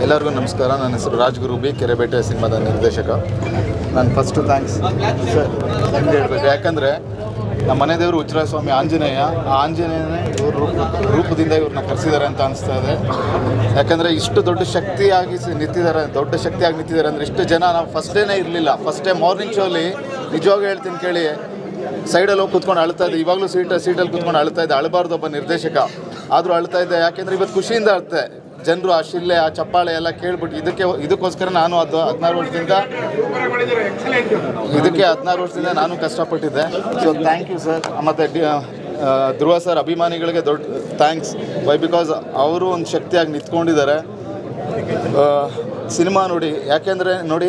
ಎಲ್ಲರಿಗೂ ನಮಸ್ಕಾರ. ನನ್ನ ಹೆಸರು ರಾಜ್ಗುರು ಬಿ. ಕೆರೆಬೇಟೆ ಸಿನಿಮಾದ ನಿರ್ದೇಶಕ. ನಾನು ಫಸ್ಟು ಥ್ಯಾಂಕ್ಸ್ ಸರ್ ಹೆಂಗೆ ಹೇಳಬೇಕು? ಯಾಕಂದರೆ ನಮ್ಮ ಮನೆ ದೇವರು ಉಚ್ಚರಾಯ ಸ್ವಾಮಿ ಆಂಜನೇಯ. ಆ ಆಂಜನೇಯನೇ ಇವ್ರ ರೂಪ, ರೂಪದಿಂದ ಇವ್ರನ್ನ ಕರೆಸಿದ್ದಾರೆ ಅಂತ ಅನಿಸ್ತಾ ಇದೆ. ಯಾಕಂದರೆ ಇಷ್ಟು ದೊಡ್ಡ ಶಕ್ತಿಯಾಗಿ ನಿಂತಿದ್ದಾರೆ ದೊಡ್ಡ ಶಕ್ತಿಯಾಗಿ ನಿಂತಿದ್ದಾರೆ ಅಂದರೆ ಇಷ್ಟು ಜನ ನಾವು ಫಸ್ಟ್ ಡೇನೇ ಇರಲಿಲ್ಲ. ಫಸ್ಟ್ ಡೇ ಮಾರ್ನಿಂಗ್ ಶೋಲಿ ನಿಜವಾಗ ಹೇಳ್ತೀನಿ ಕೇಳಿ ಸೈಡಲ್ಲಿ ಹೋಗಿ ಕೂತ್ಕೊಂಡು ಅಳ್ತಾ ಇದ್ದೆ. ಇವಾಗಲೂ ಸೀಟ ಸೀಟಲ್ಲಿ ಕೂತ್ಕೊಂಡು ಅಳ್ತಾ ಇದ್ದೆ. ಅಳಬಾರ್ದು ಒಬ್ಬ ನಿರ್ದೇಶಕ. ಆದರೂ ಅಳ್ತಾ ಇದ್ದೆ. ಯಾಕೆಂದರೆ ಇವತ್ತು ಖುಷಿಯಿಂದ ಅಳ್ತೆ. ಜನರು ಆ ಶಿಲ್ಲೆ ಆ ಚಪ್ಪಾಳೆ ಎಲ್ಲ ಕೇಳ್ಬಿಟ್ಟು ಇದಕ್ಕೆ ಇದಕ್ಕೋಸ್ಕರ ನಾನು ಅದು ಹದಿನಾರು ವರ್ಷದಿಂದ ಇದಕ್ಕೆ ಹದಿನಾರು ವರ್ಷದಿಂದ ನಾನು ಕಷ್ಟಪಟ್ಟಿದ್ದೆ. ಸೊ ಥ್ಯಾಂಕ್ ಯು ಸರ್ ಮತ್ತು ಧ್ರುವ ಸರ್ ಅಭಿಮಾನಿಗಳಿಗೆ ದೊಡ್ಡ ಥ್ಯಾಂಕ್ಸ್ ವೈ ಬಿಕಾಸ್ ಅವರು ಒಂದು ಶಕ್ತಿಯಾಗಿ ನಿಂತ್ಕೊಂಡಿದ್ದಾರೆ. ಸಿನಿಮಾ ನೋಡಿ, ಯಾಕೆಂದರೆ ನೋಡಿ,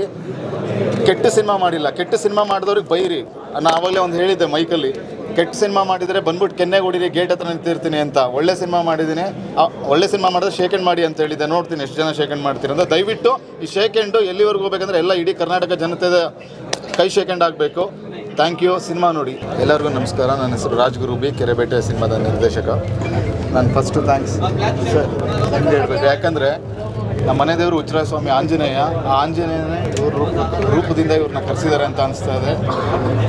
ಕೆಟ್ಟ ಸಿನಿಮಾ ಮಾಡಿಲ್ಲ. ಕೆಟ್ಟ ಸಿನಿಮಾ ಮಾಡಿದವ್ರಿಗೆ ಬೈರಿ. ನಾನು ಆವಾಗಲೇ ಒಂದು ಹೇಳಿದ್ದೆ ಮೈಕಲ್ಲಿ. ಕೆಟ್ಟ ಸಿನಿಮಾ ಮಾಡಿದರೆ ಬಂದ್ಬಿಟ್ಟು ಕೆನ್ನೆಗೆ ಹೊಡಿರಿ ಗೇಟ್ ಹತ್ರ ನಿಂತಿರ್ತೀನಿ ಅಂತ. ಒಳ್ಳೆ ಸಿನಿಮಾ ಮಾಡಿದ್ದೀನಿ. ಆ, ಒಳ್ಳೆ ಸಿನಿಮಾ ಮಾಡಿದ್ರೆ ಶೇಕೆಂಡ್ ಮಾಡಿ ಅಂತ ಹೇಳಿದ್ದೆ. ನೋಡ್ತೀನಿ ಎಷ್ಟು ಜನ ಶೇಕೆಂಡ್ ಮಾಡ್ತೀರಿ ಅಂತ. ದಯವಿಟ್ಟು ಈ ಶೇಕೆಂಡು ಎಲ್ಲಿವರೆಗೂ ಹೋಗ್ಬೇಕಂದ್ರೆ ಎಲ್ಲ ಇಡೀ ಕರ್ನಾಟಕ ಜನತೆದ ಕೈ ಶೇಕ್ ಶೇಕೆಂಡ್ ಆಗಬೇಕು. ಥ್ಯಾಂಕ್ ಯು ಸಿನಿಮಾ ನೋಡಿ. ಎಲ್ಲರಿಗೂ ನಮಸ್ಕಾರ. ನನ್ನ ಹೆಸರು ರಾಜ್ಗುರು ಬಿ. ಕೆರೆಬೇಟೆ ಸಿನಿಮಾದ ನಿರ್ದೇಶಕ. ನಾನು ಫಸ್ಟು ಥ್ಯಾಂಕ್ಸ್ ಸರ್ ಹೆಂಗೆ ಹೇಳಬೇಕು. ಯಾಕಂದರೆ ನಮ್ಮ ಮನೆ ದೇವರು ಉಚ್ಚರಾಯ ಸ್ವಾಮಿ ಆಂಜನೇಯ, ಆ ಆಂಜನೇಯನೇ ಇವ್ರ ರೂಪ ರೂಪದಿಂದ ಇವ್ರನ್ನ ಕರೆಸಿದ್ದಾರೆ ಅಂತ ಅನಿಸ್ತಾ ಇದೆ.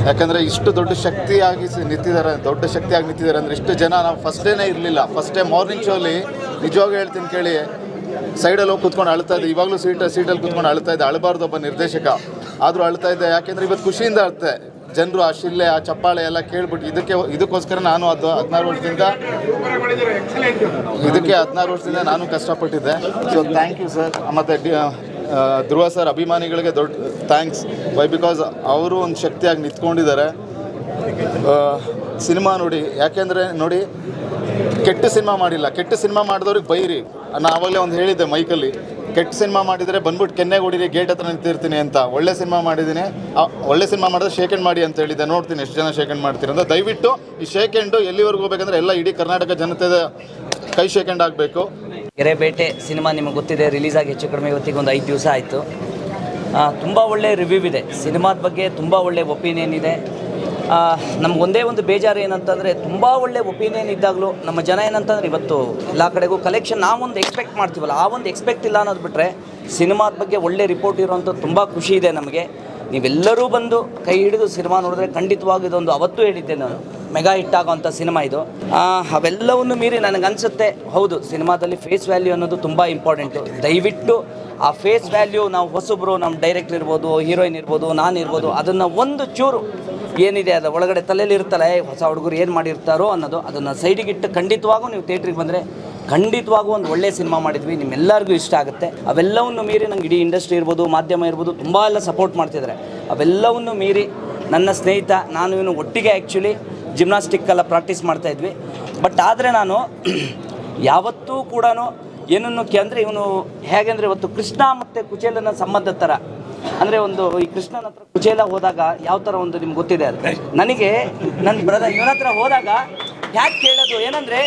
ಯಾಕಂದರೆ ಇಷ್ಟು ದೊಡ್ಡ ಶಕ್ತಿಯಾಗಿ ನಿಂತಿದ್ದಾರೆ, ದೊಡ್ಡ ಶಕ್ತಿಯಾಗಿ ನಿಂತಿದ್ದಾರೆ ಅಂದರೆ ಇಷ್ಟು ಜನ ನಾವು ಫಸ್ಟ್ ಡೇನೇ ಇರಲಿಲ್ಲ. ಫಸ್ಟ್ ಡೇ ಮಾರ್ನಿಂಗ್ ಶೋಲಿ ನಿಜವಾಗ್ಲೂ ಹೇಳ್ತೀನಿ ಕೇಳಿ ಸೈಡಲ್ಲಿ ಹೋಗಿ ಕೂತ್ಕೊಂಡು ಅಳ್ತಾ ಇದೆ ಇವಾಗಲೂ ಸೀಟ್ ಸೀಟಲ್ಲಿ ಕುತ್ಕೊಂಡು ಅಳ್ತಾ ಇದ್ದೆ. ಅಳಬಾರ್ದು ಒಬ್ಬ ನಿರ್ದೇಶಕ. ಆದರೂ ಅಳ್ತಾ ಇದ್ದೆ. ಯಾಕೆಂದರೆ ಇವತ್ತು ಖುಷಿಯಿಂದ ಅಳ್ತೆ. ಜನರು ಆ ಶಿಲ್ಲೆ ಆ ಚಪ್ಪಾಳೆ ಎಲ್ಲ ಕೇಳ್ಬಿಟ್ಟು ಇದಕ್ಕೆ ಇದಕ್ಕೋಸ್ಕರ ನಾನು ಅದು ಹದಿನಾರು ವರ್ಷದಿಂದ ಇದಕ್ಕೆ ಹದಿನಾರು ವರ್ಷದಿಂದ ನಾನು ಕಷ್ಟಪಟ್ಟಿದ್ದೆ. ಸೊ ಥ್ಯಾಂಕ್ ಯು ಸರ್ ಮತ್ತು ಧ್ರುವ ಸರ್ ಅಭಿಮಾನಿಗಳಿಗೆ ದೊಡ್ಡ ಥ್ಯಾಂಕ್ಸ್ ವೈ ಬಿಕಾಸ್ ಅವರು ಒಂದು ಶಕ್ತಿಯಾಗಿ ನಿಂತ್ಕೊಂಡಿದ್ದಾರೆ. ಸಿನಿಮಾ ನೋಡಿ, ಯಾಕೆಂದರೆ ನೋಡಿ, ಕೆಟ್ಟ ಸಿನಿಮಾ ಮಾಡಿಲ್ಲ. ಕೆಟ್ಟ ಸಿನಿಮಾ ಮಾಡಿದವ್ರಿಗೆ ಬೈರಿ. ನಾನು ಆವಾಗಲೇ ಒಂದು ಹೇಳಿದ್ದೆ ಮೈಕಲ್ಲಿ. ಕೆಟ್ಟ ಸಿನಿಮಾ ಮಾಡಿದರೆ ಬಂದ್ಬಿಟ್ಟು ಕೆನ್ನೆಗೆ ಹೊಡಿರಿ ಗೇಟ್ ಹತ್ರ ನಿಂತಿರ್ತೀನಿ ಅಂತ. ಒಳ್ಳೆ ಸಿನಿಮಾ ಮಾಡಿದ್ದೀನಿ. ಒಳ್ಳೆ ಸಿನಿಮಾ ಮಾಡಿದ್ರೆ ಶೇಕೆಂಡ್ ಮಾಡಿ ಅಂತ ಹೇಳಿದ್ದೆ. ನೋಡ್ತೀನಿ ಎಷ್ಟು ಜನ ಶೇಕೆಂಡ್ ಮಾಡ್ತೀರಿ ಅಂತ. ದಯವಿಟ್ಟು ಈ ಶೇಕೆಂಡು ಎಲ್ಲಿವರೆಗೂ ಹೋಗ್ಬೇಕಂದ್ರೆ ಎಲ್ಲ ಇಡೀ ಕರ್ನಾಟಕ ಜನತೆದ ಕೈ ಶೇಕೆಂಡ್ ಆಗಬೇಕು. ಕೆರೆಬೇಟೆ ಸಿನಿಮಾ ನಿಮಗೆ ಗೊತ್ತಿದೆ ರಿಲೀಸ್ ಆಗಿ ಹೆಚ್ಚು ಕಡಿಮೆ ಇವತ್ತಿಗೆ ಒಂದು ಐದು ದಿವಸ ಆಯಿತು. ತುಂಬ ಒಳ್ಳೆ ರಿವ್ಯೂ ಇದೆ. ಸಿನಿಮಾದ ಬಗ್ಗೆ ತುಂಬ ಒಳ್ಳೆ ಒಪಿನಿಯನ್ ಇದೆ. ನಮ್ಗೊಂದೇ ಒಂದು ಬೇಜಾರು ಏನಂತಂದರೆ ತುಂಬ ಒಳ್ಳೆ ಒಪಿನಿಯನ್ ಇದ್ದಾಗಲೂ ನಮ್ಮ ಜನ ಏನಂತಂದ್ರೆ ಇವತ್ತು ಎಲ್ಲ ಕಡೆಗೂ ಕಲೆಕ್ಷನ್ ನಾವೊಂದು ಎಕ್ಸ್ಪೆಕ್ಟ್ ಮಾಡ್ತೀವಲ್ಲ, ಆ ಒಂದು ಎಕ್ಸ್ಪೆಕ್ಟ್ ಇಲ್ಲ ಅನ್ನೋದು ಬಿಟ್ಟರೆ ಸಿನಿಮಾದ ಬಗ್ಗೆ ಒಳ್ಳೆ ರಿಪೋರ್ಟ್ ಇರುವಂಥ ತುಂಬ ಖುಷಿ ಇದೆ ನಮಗೆ. ನೀವೆಲ್ಲರೂ ಬಂದು ಕೈ ಹಿಡಿದು ಸಿನಿಮಾ ನೋಡಿದ್ರೆ ಖಂಡಿತವಾಗಿ ಇದೊಂದು ಅವತ್ತು ಹೇಳಿದ್ದೆ ನಾನು. ಮೆಗಾ ಹಿಟ್ ಆಗೋಂಥ ಸಿನಿಮಾ ಇದು. ಅವೆಲ್ಲವನ್ನು ಮೀರಿ ನನಗನ್ಸುತ್ತೆ, ಹೌದು, ಸಿನಿಮಾದಲ್ಲಿ ಫೇಸ್ ವ್ಯಾಲ್ಯೂ ಅನ್ನೋದು ತುಂಬ ಇಂಪಾರ್ಟೆಂಟು. ದಯವಿಟ್ಟು ಆ ಫೇಸ್ ವ್ಯಾಲ್ಯೂ ನಾವು ಹೊಸಬ್ರು, ನಮ್ಮ ಡೈರೆಕ್ಟರ್ ಇರ್ಬೋದು, ಹೀರೋಯಿನ್ ಇರ್ಬೋದು, ನಾನು ಇರ್ಬೋದು, ಅದನ್ನು ಒಂದು ಚೂರು ಏನಿದೆ, ಅದು ಒಳಗಡೆ ತಲೆಯಲ್ಲಿ ಇರ್ತಲ್ಲ ಹೊಸ ಹುಡುಗರು ಏನು ಮಾಡಿರ್ತಾರೋ ಅನ್ನೋದು, ಅದನ್ನು ಸೈಡಿಗಿಟ್ಟು ಖಂಡಿತವಾಗೂ ನೀವು ಥಿಯೇಟ್ರಿಗೆ ಬಂದರೆ ಖಂಡಿತವಾಗೂ ಒಂದು ಒಳ್ಳೆಯ ಸಿನಿಮಾ ಮಾಡಿದ್ವಿ, ನಿಮ್ಮೆಲ್ಲರಿಗೂ ಇಷ್ಟ ಆಗುತ್ತೆ. ಅವೆಲ್ಲವನ್ನು ಮೀರಿ ನಂಗೆ ಇಡೀ ಇಂಡಸ್ಟ್ರಿ ಇರ್ಬೋದು, ಮಾಧ್ಯಮ ಇರ್ಬೋದು, ತುಂಬ ಎಲ್ಲ ಸಪೋರ್ಟ್ ಮಾಡ್ತಿದ್ದಾರೆ ಅವೆಲ್ಲವನ್ನು ಮೀರಿ ನನ್ನ ಸ್ನೇಹಿತ, ನಾನು ಇವನು ಒಟ್ಟಿಗೆ ಆ್ಯಕ್ಚುಲಿ ಜಿಮ್ನಾಸ್ಟಿಕ್ ಎಲ್ಲ ಪ್ರಾಕ್ಟೀಸ್ ಮಾಡ್ತಾ ಇದ್ವಿ. ಬಟ್ ಆದರೆ ನಾನು ಯಾವತ್ತೂ ಕೂಡ ಏನನ್ನು ಅಂದರೆ ಇವನು ಹೇಗೆಂದರೆ ಇವತ್ತು ಕೃಷ್ಣ ಮತ್ತು ಕುಚೇಲನ ಸಂಬಂಧ ಥರ ಅಂದರೆ ಒಂದು ಈ ಕೃಷ್ಣನ ಹತ್ರ ಕುಚೇಲ ಹೋದಾಗ ಯಾವ ಥರ ಒಂದು ನಿಮ್ಗೆ ಗೊತ್ತಿದೆ ಅದು? ನನಗೆ ನನ್ನ ಬ್ರದರ್ ಇವನ ಹತ್ರ ಹೋದಾಗ ಯಾಕೆ ಕೇಳೋದು? ಏನಂದರೆ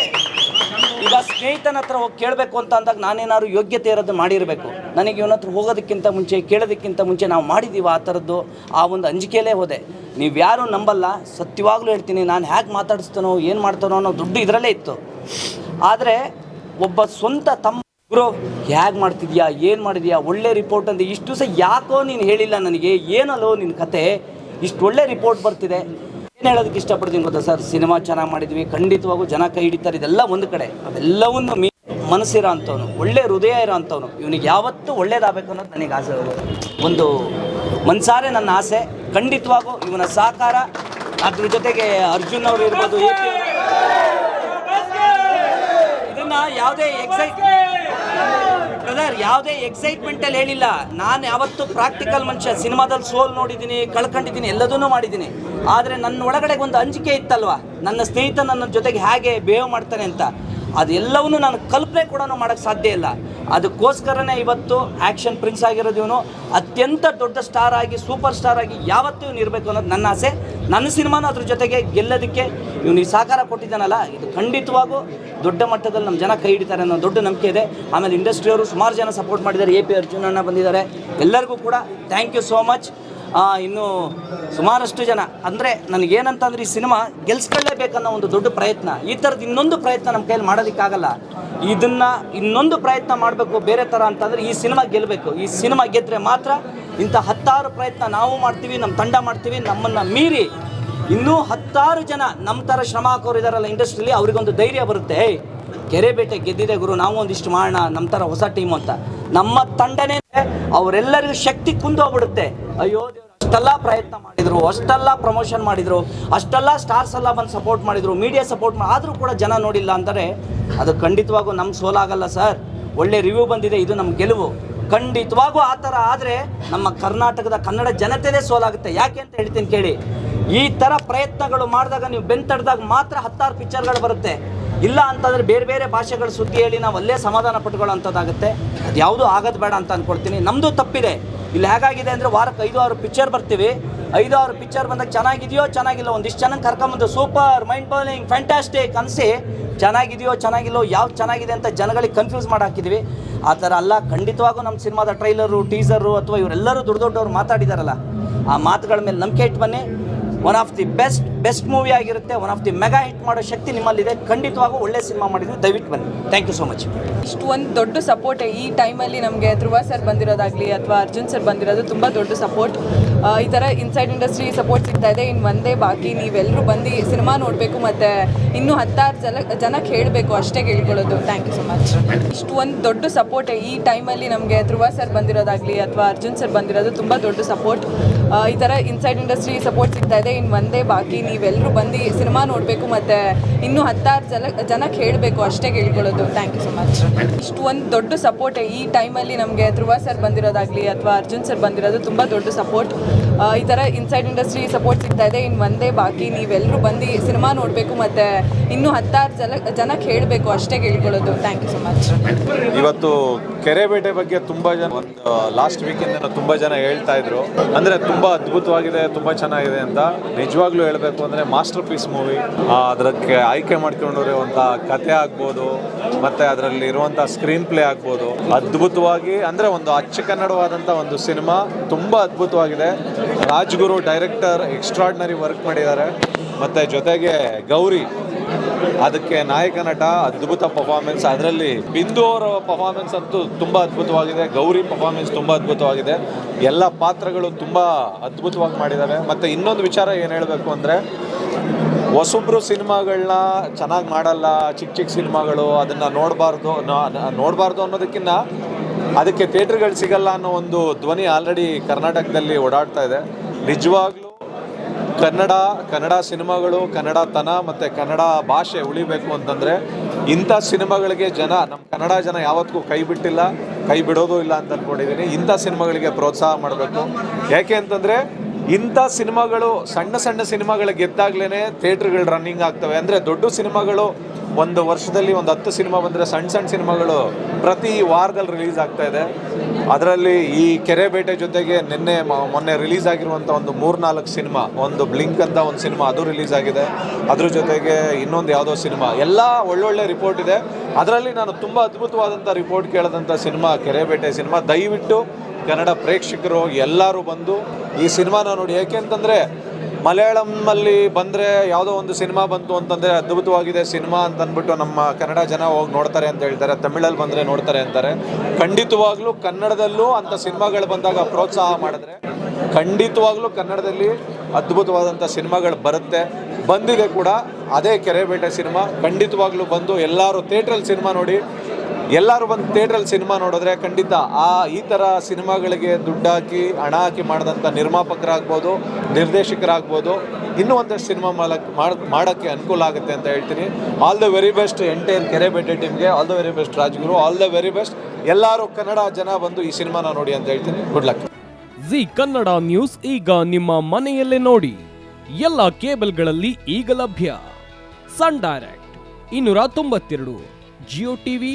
ಸ್ನೇಹಿತನ ಹತ್ರ ಹೋಗಿ ಕೇಳಬೇಕು ಅಂತ ಅಂದಾಗ ನಾನೇನಾದ್ರು ಯೋಗ್ಯತೆ ಇರೋದು ಮಾಡಿರಬೇಕು. ನನಗೆ ಇವನ ಹತ್ರ ಹೋಗೋದಕ್ಕಿಂತ ಮುಂಚೆ, ಕೇಳೋದಕ್ಕಿಂತ ಮುಂಚೆ ನಾವು ಮಾಡಿದ್ದೀವಿ ಆ ಥರದ್ದು ಆ ಒಂದು ಅಂಜಿಕೆಯಲ್ಲೇ ಹೋದೆ. ನೀವು ಯಾರೂ ನಂಬಲ್ಲ, ಸತ್ಯವಾಗ್ಲೂ ಹೇಳ್ತೀನಿ, ನಾನು ಹೇಗೆ ಮಾತಾಡಿಸ್ತಾನೋ, ಏನು ಮಾಡ್ತಾನೋ ಅನ್ನೋ ದುಡ್ಡು ಇದರಲ್ಲೇ ಇತ್ತು. ಆದರೆ ಒಬ್ಬ ಸ್ವಂತ ತಮ್ಮ ಗುರು ಹೇಗೆ ಮಾಡ್ತಿದ್ಯಾ, ಏನು ಮಾಡಿದ್ಯಾ, ಒಳ್ಳೆ ರಿಪೋರ್ಟ್ ಅಂತ ಇಷ್ಟು ಸಹ ಯಾಕೋ ನೀನು ಹೇಳಿಲ್ಲ ನನಗೆ, ಏನಲ್ಲೋ ನಿನ್ನ ಕತೆ, ಇಷ್ಟು ಒಳ್ಳೆ ರಿಪೋರ್ಟ್ ಬರ್ತಿದೆ. ಏನು ಹೇಳೋದಕ್ಕೆ ಇಷ್ಟಪಡ್ತೀನಿ ಗೊತ್ತಾ ಸರ್? ಸಿನಿಮಾ ಚೆನ್ನಾಗಿ ಮಾಡಿದ್ವಿ, ಖಂಡಿತವಾಗೂ ಜನ ಕೈ ಹಿಡಿತಾರೆ, ಇದೆಲ್ಲ ಒಂದು ಕಡೆ. ಅವೆಲ್ಲವನ್ನು ಮೀ ಮನಸ್ಸಿರೋ ಅಂಥವನು, ಒಳ್ಳೆ ಹೃದಯ ಇರೋ ಅಂಥವನು, ಇವನಿಗೆ ಯಾವತ್ತೂ ಒಳ್ಳೇದಾಗಬೇಕು ಅನ್ನೋದು ನನಗೆ ಆಸೆ. ಒಂದು ಮನ್ಸಾರೆ ನನ್ನ ಆಸೆ. ಖಂಡಿತವಾಗೂ ಇವನ ಸಹಕಾರ, ಅದ್ರ ಜೊತೆಗೆ ಅರ್ಜುನ್ ಅವರು ಇರ್ಬೋದು ಇದನ್ನು ಯಾವುದೇ ಎಕ್ಸೈಟ್ ಬ್ರದರ್ ಯಾವುದೇ ಎಕ್ಸೈಟ್ಮೆಂಟ್ ಅಲ್ಲಿ ಹೇಳಿಲ್ಲ. ನಾನು ಯಾವತ್ತು ಪ್ರಾಕ್ಟಿಕಲ್ ಮನುಷ್ಯ, ಸಿನಿಮಾದಲ್ಲಿ ಸೋಲ್ ನೋಡಿದ್ದೀನಿ, ಕಳ್ಕೊಂಡಿದ್ದೀನಿ, ಎಲ್ಲದನ್ನೂ ಮಾಡಿದ್ದೀನಿ. ಆದರೆ ನನ್ನ ಒಳಗಡೆ ಒಂದು ಅಂಜಿಕೆ ಇತ್ತಲ್ವ? ನನ್ನ ಸ್ನೇಹಿತ ನನ್ನ ಜೊತೆಗೆ ಹೇಗೆ ಬಿಹೇವ್ ಮಾಡ್ತಾನೆ ಅಂತ. ಅದೆಲ್ಲವನ್ನು ನಾನು ಕಲ್ಪನೆ ಕೂಡ ಮಾಡೋಕ್ಕೆ ಸಾಧ್ಯ ಇಲ್ಲ. ಅದಕ್ಕೋಸ್ಕರನೇ ಇವತ್ತು ಆ್ಯಕ್ಷನ್ ಪ್ರಿನ್ಸ್ ಆಗಿರೋದು ಇವನು. ಅತ್ಯಂತ ದೊಡ್ಡ ಸ್ಟಾರ್ ಆಗಿ, ಸೂಪರ್ ಸ್ಟಾರ್ ಆಗಿ ಯಾವತ್ತೂ ಇವನು ಇರಬೇಕು ಅನ್ನೋದು ನನ್ನ ಆಸೆ. ನನ್ನ ಸಿನಿಮಾನ ಅದ್ರ ಜೊತೆಗೆ ಗೆಲ್ಲೋದಕ್ಕೆ ಇವನು ಈ ಸಹಕಾರ ಕೊಟ್ಟಿದ್ದಾನಲ್ಲ, ಇದು ಖಂಡಿತವಾಗೂ ದೊಡ್ಡ ಮಟ್ಟದಲ್ಲಿ ನಮ್ಮ ಜನ ಕೈ ಹಿಡಿತಾರೆ ಅನ್ನೋ ದೊಡ್ಡ ನಂಬಿಕೆ ಇದೆ. ಆಮೇಲೆ ಇಂಡಸ್ಟ್ರಿಯವರು ಸುಮಾರು ಜನ ಸಪೋರ್ಟ್ ಮಾಡಿದ್ದಾರೆ. ಎ ಪಿ ಅರ್ಜುನ್ ಅಣ್ಣ ಬಂದಿದ್ದಾರೆ. ಎಲ್ಲರಿಗೂ ಕೂಡ ಥ್ಯಾಂಕ್ ಯು ಸೋ ಮಚ್ ಇನ್ನು ಸುಮಾರಷ್ಟು ಜನ. ಅಂದರೆ ನನಗೇನಂತಂದ್ರೆ ಈ ಸಿನಿಮಾ ಗೆಲ್ಸ್ಕೊಳ್ಳೇಬೇಕನ್ನೋ ಒಂದು ದೊಡ್ಡ ಪ್ರಯತ್ನ. ಈ ಥರದ್ದು ಇನ್ನೊಂದು ಪ್ರಯತ್ನ ನಮ್ಮ ಕೈಯಲ್ಲಿ ಮಾಡೋದಕ್ಕಾಗಲ್ಲ ಇದನ್ನು ಇನ್ನೊಂದು ಪ್ರಯತ್ನ ಮಾಡಬೇಕು, ಬೇರೆ ಥರ ಅಂತಂದರೆ ಈ ಸಿನಿಮಾ ಗೆಲ್ಲಬೇಕು ಈ ಸಿನಿಮಾ ಗೆದ್ದರೆ ಮಾತ್ರ ಇಂಥ ಹತ್ತಾರು ಪ್ರಯತ್ನ ನಾವು ಮಾಡ್ತೀವಿ ನಮ್ಮ ತಂಡ ಮಾಡ್ತೀವಿ, ನಮ್ಮನ್ನು ಮೀರಿ ಇನ್ನೂ ಹತ್ತಾರು ಜನ ನಮ್ಮ ಥರ ಶ್ರಮ ಹಾಕೋರು ಇದಾರಲ್ಲ ಇಂಡಸ್ಟ್ರಿಲಿ ಅವ್ರಿಗೊಂದು ಧೈರ್ಯ ಬರುತ್ತೆ. ಏಯ್ ಕೆರೆ ಬೇಟೆ ಗೆದ್ದಿದೆ ಗುರು, ನಾವು ಒಂದಿಷ್ಟು ಮಾಡೋಣ, ನಮ್ಮ ಥರ ಹೊಸ ಟೀಮ್ ಅಂತ. ನಮ್ಮ ತಂಡನೇ ಅವರೆಲ್ಲರಿಗೂ ಶಕ್ತಿ ಕುಂದೋಗ್ಬಿಡುತ್ತೆ. ಅಯ್ಯೋ ಅಷ್ಟೆಲ್ಲ ಪ್ರಯತ್ನ ಮಾಡಿದರು, ಅಷ್ಟೆಲ್ಲ ಪ್ರಮೋಷನ್ ಮಾಡಿದರು, ಅಷ್ಟೆಲ್ಲ ಸ್ಟಾರ್ಸ್ ಎಲ್ಲ ಬಂದು ಸಪೋರ್ಟ್ ಮಾಡಿದರು ಮೀಡಿಯಾ ಸಪೋರ್ಟ್ ಮಾಡಿ ಆದರೂ ಕೂಡ ಜನ ನೋಡಿಲ್ಲ ಅಂದರೆ ಅದು ಖಂಡಿತವಾಗೂ ನಮ್ಮ ಸೋಲಾಗಲ್ಲ ಸರ್ ಒಳ್ಳೆ ರಿವ್ಯೂ ಬಂದಿದೆ, ಇದು ನಮ್ಮ ಗೆಲುವು. ಖಂಡಿತವಾಗೂ ಆ ಥರ ಆದರೆ ನಮ್ಮ ಕರ್ನಾಟಕದ ಕನ್ನಡ ಜನತೆನೇ ಸೋಲಾಗುತ್ತೆ. ಯಾಕೆ ಅಂತ ಹೇಳ್ತೀನಿ ಕೇಳಿ. ಈ ಥರ ಪ್ರಯತ್ನಗಳು ಮಾಡಿದಾಗ ನೀವು ಬೆಂತಡ್ದಾಗ ಮಾತ್ರ ಹತ್ತಾರು ಪಿಕ್ಚರ್ಗಳು ಬರುತ್ತೆ. ಇಲ್ಲ ಅಂತಂದರೆ ಬೇರೆ ಬೇರೆ ಭಾಷೆಗಳ ಸುದ್ದಿ ಹೇಳಿ ನಾವು ಅಲ್ಲೇ ಸಮಾಧಾನ ಪಟ್ಕೊಳ್ಳೋಂಥದ್ದಾಗುತ್ತೆ. ಅದು ಯಾವುದೂ ಆಗೋದು ಬೇಡ ಅಂತ ಅಂದ್ಕೊಳ್ತೀನಿ ನಮ್ಮದು ತಪ್ಪಿದೆ. ಇಲ್ಲಿ ಹೇಗಾಗಿದೆ ಅಂದರೆ ವಾರಕ್ಕೆ ಐದು ಆರು ಪಿಕ್ಚರ್ ಬರ್ತೀವಿ. ಐದು ಆರು ಪಿಕ್ಚರ್ ಬಂದಾಗ ಚೆನ್ನಾಗಿದೆಯೋ ಚೆನ್ನಾಗಿಲ್ಲ ಒಂದಿಷ್ಟು ಚೆನ್ನಾಗಿ ಕರ್ಕೊಂಬಂದು ಸೂಪರ್ ಮೈಂಡ್ ಬೌಲಿಂಗ್ ಫ್ಯಾಂಟಾಸ್ಟಿಕ್ ಅನಿಸಿ ಚೆನ್ನಾಗಿದೆಯೋ ಚೆನ್ನಾಗಿಲ್ಲೋ ಯಾವ್ದು ಚೆನ್ನಾಗಿದೆ ಅಂತ ಜನಗಳಿಗೆ ಕನ್ಫ್ಯೂಸ್ ಮಾಡಿ ಹಾಕಿದ್ವಿ. ಆ ಥರ ಅಲ್ಲ, ಖಂಡಿತವಾಗೂ ನಮ್ಮ ಸಿನಿಮಾದ ಟ್ರೈಲರು ಟೀಸರು ಅಥವಾ ಇವರೆಲ್ಲರೂ ದೊಡ್ಡ ದೊಡ್ಡವ್ರು ಮಾತಾಡಿದಾರಲ್ಲ, ಆ ಮಾತುಗಳ ಮೇಲೆ ನಂಬಿಕೆ ಇಟ್ಟು ಬನ್ನಿ. One of the best best movie ಆಗಿರುತ್ತೆ one of the mega hit ಮಾಡೋ ಶಕ್ತಿ ನಿಮ್ಮಲ್ಲಿದೆ. ಖಂಡಿತವಾಗೂ ಒಳ್ಳೆ ಸಿನಿಮಾ ಮಾಡಿದ್ರು ದಯವಿಟ್ಟು ಬನ್ನಿ. ಥ್ಯಾಂಕ್ ಯು ಸೊ ಮಚ್ ಇಷ್ಟು ಒಂದು ದೊಡ್ಡ ಸಪೋರ್ಟ್ ಈ ಟೈಮಲ್ಲಿ ನಮಗೆ ಧ್ರುವ ಸರ್ ಬಂದಿರೋದಾಗಲಿ ಅಥವಾ ಅರ್ಜುನ್ ಸರ್ ಬಂದಿರೋದು ತುಂಬ ದೊಡ್ಡ ಸಪೋರ್ಟ್ ಈ ಥರ ಇನ್ಸೈಡ್ ಇಂಡಸ್ಟ್ರಿ ಸಪೋರ್ಟ್ ಸಿಗ್ತಾ ಇದೆ. ಇನ್ನು ಒಂದೇ ಬಾಕಿ ನೀವೆಲ್ಲರೂ ಬಂದು ಸಿನಿಮಾ ನೋಡಬೇಕು ಮತ್ತು ಇನ್ನೂ ಹತ್ತಾರು ಜನ ಜನಕ್ಕೆ ಹೇಳಬೇಕು ಅಷ್ಟೇ ಕೇಳ್ಕೊಳ್ಳೋದು. ಥ್ಯಾಂಕ್ ಯು ಸೊ ಮಚ್ ಇಷ್ಟು ಒಂದು ದೊಡ್ಡ ಸಪೋರ್ಟ್ ಈ ಟೈಮಲ್ಲಿ ನಮಗೆ ಧ್ರುವ ಸರ್ ಬಂದಿರೋದಾಗಲಿ ಅಥವಾ ಅರ್ಜುನ್ ಸರ್ ಬಂದಿರೋದು ತುಂಬ ದೊಡ್ಡ ಸಪೋರ್ಟ್ ಈ ಥರ ಇನ್ಸೈಡ್ ಇಂಡಸ್ಟ್ರಿ ಸಪೋರ್ಟ್ ಸಿಗ್ತಾ ಇದೆ. ಇನ್ನು ಒಂದೇ ಬಾಕಿ ನೀವೆಲ್ಲರೂ ಬಂದು ಸಿನಿಮಾ ನೋಡಬೇಕು ಮತ್ತು ಇನ್ನೂ ಹತ್ತಾರು ಜನ ಜನಕ್ಕೆ ಹೇಳಬೇಕು ಅಷ್ಟೇ ಕೇಳ್ಕೊಳ್ಳೋದು. ಥ್ಯಾಂಕ್ ಯು ಸೊ ಮಚ್ ಇಷ್ಟು ಒಂದು ದೊಡ್ಡ ಸಪೋರ್ಟ್ ಈ ಟೈಮಲ್ಲಿ ನಮಗೆ ಧ್ರುವ ಸರ್ ಬಂದಿರೋದಾಗಲಿ ಅಥವಾ ಅರ್ಜುನ್ ಸರ್ ಬಂದಿರೋದು ತುಂಬ ದೊಡ್ಡ ಸಪೋರ್ಟ್ ಈ ಥರ ಇನ್ಸೈಡ್ ಇಂಡಸ್ಟ್ರಿ ಸಪೋರ್ಟ್ ಸಿಗ್ತಾ ಇದೆ. ಇನ್ನು ಒಂದೇ ಬಾಕಿ ನೀವೆಲ್ಲರೂ ಬಂದು ಸಿನಿಮಾ ನೋಡಬೇಕು ಮತ್ತು ಇನ್ನೂ ಹತ್ತಾರು ಜನ, ಜನಕ್ಕೆ ಹೇಳಬೇಕು ಅಷ್ಟೇ ಕೇಳ್ಕೊಳ್ಳೋದು. ಥ್ಯಾಂಕ್ ಯು ಸೊ ಮಚ್ ಇವತ್ತು ಕೆರೆಬೇಟೆ ಬಗ್ಗೆ ತುಂಬ ಜನ ಒಂದು ಲಾಸ್ಟ್ ವೀಕೆಂಡ್ ತುಂಬ ಜನ ಹೇಳ್ತಾ ಇದ್ರು. ಅಂದ್ರೆ ತುಂಬಾ ಅದ್ಭುತವಾಗಿದೆ, ತುಂಬಾ ಚೆನ್ನಾಗಿದೆ ಅಂತ ನಿಜವಾಗ್ಲೂ ಹೇಳ್ಬೇಕು. ಅಂದ್ರೆ ಮಾಸ್ಟರ್ ಪೀಸ್ ಮೂವಿ ಅದಕ್ಕೆ ಆಯ್ಕೆ ಮಾಡ್ಕೊಂಡಿರುವಂಥ ಕತೆ ಆಗ್ಬೋದು, ಮತ್ತು ಅದರಲ್ಲಿ ಇರುವಂಥ ಸ್ಕ್ರೀನ್ ಪ್ಲೇ ಆಗ್ಬೋದು. ಅದ್ಭುತವಾಗಿ, ಅಂದರೆ ಒಂದು ಅಚ್ಚ ಕನ್ನಡವಾದಂಥ ಒಂದು ಸಿನಿಮಾ ತುಂಬ ಅದ್ಭುತವಾಗಿದೆ. ರಾಜ್ಗುರು ಡೈರೆಕ್ಟರ್ ಎಕ್ಸ್ಟ್ರಾಡ್ನರಿ ವರ್ಕ್ ಮಾಡಿದ್ದಾರೆ. ಮತ್ತು ಜೊತೆಗೆ ಗೌರಿ ಅದಕ್ಕೆ ನಾಯಕ ನಟ ಅದ್ಭುತ ಪರ್ಫಾರ್ಮೆನ್ಸ್ ಅದರಲ್ಲಿ ಬಿಂದು ಅವರ ಪರ್ಫಾರ್ಮೆನ್ಸ್ ಅಂತೂ ತುಂಬ ಅದ್ಭುತವಾಗಿದೆ. ಗೌರಿ ಪರ್ಫಾರ್ಮೆನ್ಸ್ ತುಂಬ ಅದ್ಭುತವಾಗಿದೆ. ಎಲ್ಲ ಪಾತ್ರಗಳು ತುಂಬ ಅದ್ಭುತವಾಗಿ ಮಾಡಿದ್ದಾರೆ. ಮತ್ತು ಇನ್ನೊಂದು ವಿಚಾರ ಏನು ಹೇಳಬೇಕು ಅಂದರೆ, ಹೊಸೊಬ್ರು ಸಿನಿಮಾಗಳನ್ನ ಚೆನ್ನಾಗಿ ಮಾಡಲ್ಲ ಚಿಕ್ಕ ಚಿಕ್ಕ ಸಿನಿಮಾಗಳು ಅದನ್ನು ನೋಡಬಾರ್ದು ನೋಡಬಾರ್ದು ಅನ್ನೋದಕ್ಕಿಂತ ಅದಕ್ಕೆ ಥಿಯೇಟ್ರ್ಗಳು ಸಿಗಲ್ಲ ಅನ್ನೋ ಒಂದು ಧ್ವನಿ ಆಲ್ರೆಡಿ ಕರ್ನಾಟಕದಲ್ಲಿ ಓಡಾಡ್ತಾ ಇದೆ. ನಿಜವಾಗ್ಲೂ ಕನ್ನಡ ಕನ್ನಡ ಸಿನಿಮಾಗಳು ಕನ್ನಡತನ ಮತ್ತು ಕನ್ನಡ ಭಾಷೆ ಉಳಿಬೇಕು ಅಂತಂದರೆ ಇಂಥ ಸಿನಿಮಾಗಳಿಗೆ ಜನ ನಮ್ಮ ಕನ್ನಡ ಜನ ಯಾವತ್ತಿಗೂ ಕೈ ಬಿಟ್ಟಿಲ್ಲ, ಕೈ ಬಿಡೋದು ಇಲ್ಲ ಅಂತ ಅಂದ್ಕೊಂಡಿದ್ದೀನಿ ಇಂಥ ಸಿನಿಮಾಗಳಿಗೆ ಪ್ರೋತ್ಸಾಹ ಮಾಡಬೇಕು. ಯಾಕೆ ಅಂತಂದರೆ ಇಂಥ ಸಿನಿಮಾಗಳು ಸಣ್ಣ ಸಣ್ಣ ಸಿನಿಮಾಗಳು ಗೆದ್ದಾಗ್ಲೇ ಥಿಯೇಟ್ರ್ಗಳು ರನ್ನಿಂಗ್ ಆಗ್ತವೆ. ಅಂದರೆ ದೊಡ್ಡ ಸಿನಿಮಾಗಳು ಒಂದು ವರ್ಷದಲ್ಲಿ ಒಂದು ಹತ್ತು ಸಿನಿಮಾ ಬಂದರೆ ಸಣ್ಣ ಸಣ್ಣ ಸಿನಿಮಾಗಳು ಪ್ರತಿ ವಾರದಲ್ಲಿ ರಿಲೀಸ್ ಆಗ್ತಾ ಇದೆ. ಅದರಲ್ಲಿ ಈ ಕೆರೆ ಬೇಟೆ ಜೊತೆಗೆ ನಿನ್ನೆ ಮೊನ್ನೆ ರಿಲೀಸ್ ಆಗಿರುವಂಥ ಒಂದು ಮೂರ್ನಾಲ್ಕು ಸಿನಿಮಾ, ಒಂದು ಬ್ಲಿಂಕ್ ಅಂತ ಒಂದು ಸಿನಿಮಾ ಅದು ರಿಲೀಸ್ ಆಗಿದೆ. ಅದ್ರ ಜೊತೆಗೆ ಇನ್ನೊಂದು ಯಾವುದೋ ಸಿನಿಮಾ. ಎಲ್ಲ ಒಳ್ಳೊಳ್ಳೆ ರಿಪೋರ್ಟ್ ಇದೆ. ಅದರಲ್ಲಿ ನಾನು ತುಂಬ ಅದ್ಭುತವಾದಂಥ ರಿಪೋರ್ಟ್ ಕೇಳಿದಂಥ ಸಿನಿಮಾ, ಕೆರೆ ಬೇಟೆ ಸಿನಿಮಾ. ದಯವಿಟ್ಟು ಕನ್ನಡ ಪ್ರೇಕ್ಷಕರು ಎಲ್ಲರೂ ಬಂದು ಈ ಸಿನಿಮಾನ ನೋಡಿ. ಯಾಕೆ ಅಂತಂದರೆ ಮಲಯಾಳಂನಲ್ಲಿ ಬಂದರೆ ಯಾವುದೋ ಒಂದು ಸಿನಿಮಾ ಬಂತು ಅಂತಂದರೆ ಅದ್ಭುತವಾಗಿದೆ ಸಿನಿಮಾ ಅಂತ ಅಂದ್ಬಿಟ್ಟು ನಮ್ಮ ಕನ್ನಡ ಜನ ಹೋಗಿ ನೋಡ್ತಾರೆ ಅಂತ ಹೇಳ್ತಾರೆ. ತಮಿಳಲ್ಲಿ ಬಂದರೆ ನೋಡ್ತಾರೆ ಅಂತಾರೆ. ಖಂಡಿತವಾಗ್ಲೂ ಕನ್ನಡದಲ್ಲೂ ಅಂಥ ಸಿನಿಮಾಗಳು ಬಂದಾಗ ಪ್ರೋತ್ಸಾಹ ಮಾಡಿದ್ರೆ ಖಂಡಿತವಾಗ್ಲೂ ಕನ್ನಡದಲ್ಲಿ ಅದ್ಭುತವಾದಂಥ ಸಿನಿಮಾಗಳು ಬರುತ್ತೆ. ಬಂದಿದೆ ಕೂಡ. ಅದೇ ಕೆರೆಬೇಟೆ ಸಿನಿಮಾ. ಖಂಡಿತವಾಗ್ಲೂ ಬಂದು ಎಲ್ಲರೂ ಥಿಯೇಟ್ರಲ್ಲಿ ಸಿನಿಮಾ ನೋಡಿ ಎಲ್ಲರೂ ಬಂದು ಥಿಯೇಟ್ರಲ್ಲಿ ಸಿನಿಮಾ ನೋಡಿದ್ರೆ ಖಂಡಿತ ಆ, ಈ ಥರ ಸಿನಿಮಾಗಳಿಗೆ ದುಡ್ಡು ಹಾಕಿ ಹಣ ಹಾಕಿ ಮಾಡಿದಂಥ ನಿರ್ಮಾಪಕರಾಗ್ಬೋದು, ನಿರ್ದೇಶಕರಾಗ್ಬೋದು, ಇನ್ನೂ ಒಂದಷ್ಟು ಸಿನಿಮಾ ಮಾಡಕ್ಕೆ ಮಾಡೋಕ್ಕೆ ಅನುಕೂಲ ಆಗುತ್ತೆ ಅಂತ ಹೇಳ್ತೀನಿ. All the very best entire Kerebete ಟೀಮ್ಗೆ all the very best Rajguru all the very best ಎಲ್ಲರೂ ಕನ್ನಡ ಜನ ಬಂದು ಈ ಸಿನಿಮಾನ ನೋಡಿ ಅಂತ ಹೇಳ್ತೀನಿ. Good luck Zee Kannada news ಈಗ ನಿಮ್ಮ ಮನೆಯಲ್ಲೇ ನೋಡಿ. ಎಲ್ಲ ಕೇಬಲ್ಗಳಲ್ಲಿ ಈಗ ಲಭ್ಯ. ಸನ್ ಡೈರೆಕ್ಟ್, ಇನ್ನೂರ ತೊಂಬತ್ತೆರಡು, ಜಿಯೋ ಟಿವಿ